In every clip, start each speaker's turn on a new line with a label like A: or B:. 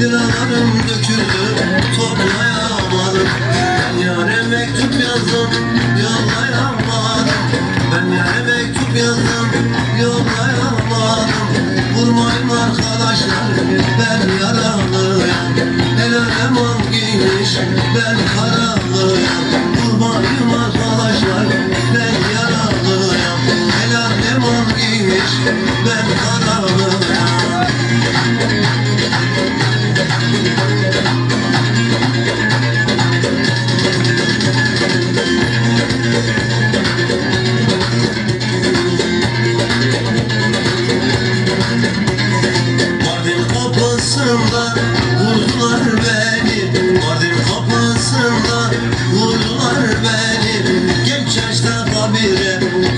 A: Dilarım döküldü toplayamadım Yâre mektup yazdım yollayamadım Ben yâre mektup yazdım yollayamadım Vurmayın arkadaşlar ben yaralıyım El eleman giymiş ben karalıyım Vurmayın arkadaşlar ben yaralıyım El eleman giymiş ben karalıyım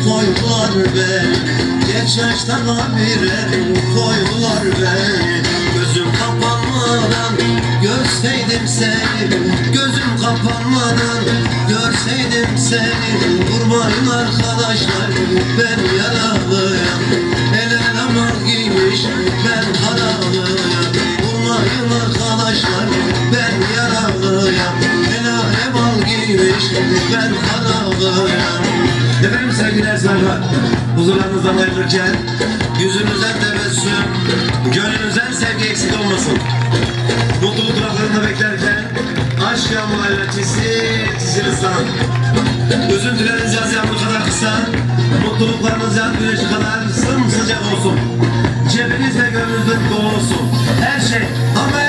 A: koydular beni. Genç yaşta kabire koydular beni Kapanmadan görseydim seni. Vurmayın arkadaşlar ben yaralıyım El eleman giymiş ben karalıyım Vurmayın arkadaşlar ben yaralıyım El eleman giymiş ben karalıyım Efendim sevgiler saygılar Huzurlarınızdan ayrılırken Yüzünüzden tebessüm Gönlünüzden sevgi eksik olmasın Aşk yağmurlarıyla çisil çisil ıslan Üzüntüleriniz yaz yağmur kadar kısa. Mutluluklarınız yaz güneşi kadar sımsıcak olsun. Cebiniz ve gönlünüzde dolu olsun. Her şey ama